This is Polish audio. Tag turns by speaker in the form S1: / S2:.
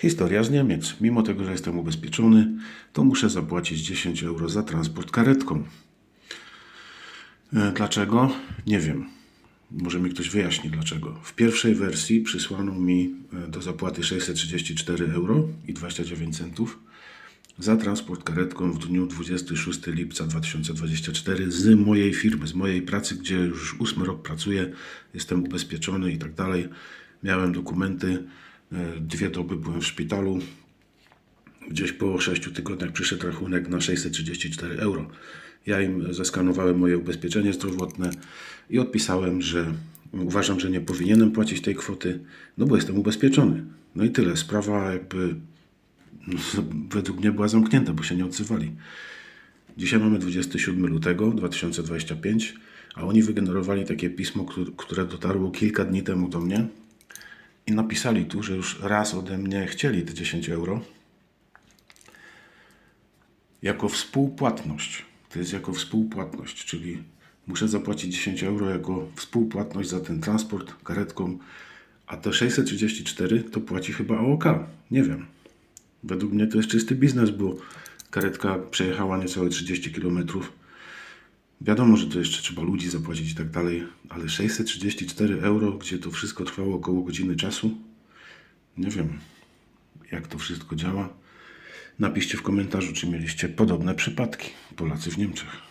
S1: Historia z Niemiec. Mimo tego, że jestem ubezpieczony, to muszę zapłacić 10 euro za transport karetką. E, Dlaczego? Nie wiem. Może mi ktoś wyjaśni dlaczego. W pierwszej wersji przysłano mi e, do zapłaty 634 euro i 29 centów za transport karetką w dniu 26 lipca 2024 z mojej firmy, z mojej pracy, gdzie już ósmy rok pracuję, jestem ubezpieczony i tak dalej. Miałem dokumenty, dwie doby byłem w szpitalu. Gdzieś po 6 tygodniach przyszedł rachunek na 634 euro. Ja im zeskanowałem moje ubezpieczenie zdrowotne i odpisałem, że uważam, że nie powinienem płacić tej kwoty, no bo jestem ubezpieczony. No i tyle. Sprawa jakby no, według mnie była zamknięta, bo się nie odzywali. Dzisiaj mamy 27 lutego 2025, a oni wygenerowali takie pismo, któ- które dotarło kilka dni temu do mnie i napisali tu, że już raz ode mnie chcieli te 10 euro jako współpłatność. To jest jako współpłatność, czyli muszę zapłacić 10 euro jako współpłatność za ten transport karetką, a te 634 to płaci chyba AOK. Nie wiem. Według mnie to jest czysty biznes, bo karetka przejechała niecałe 30 km. Wiadomo, że to jeszcze trzeba ludzi zapłacić i tak dalej, ale 634 euro, gdzie to wszystko trwało około godziny czasu, nie wiem, jak to wszystko działa. Napiszcie w komentarzu, czy mieliście podobne przypadki, Polacy w Niemczech.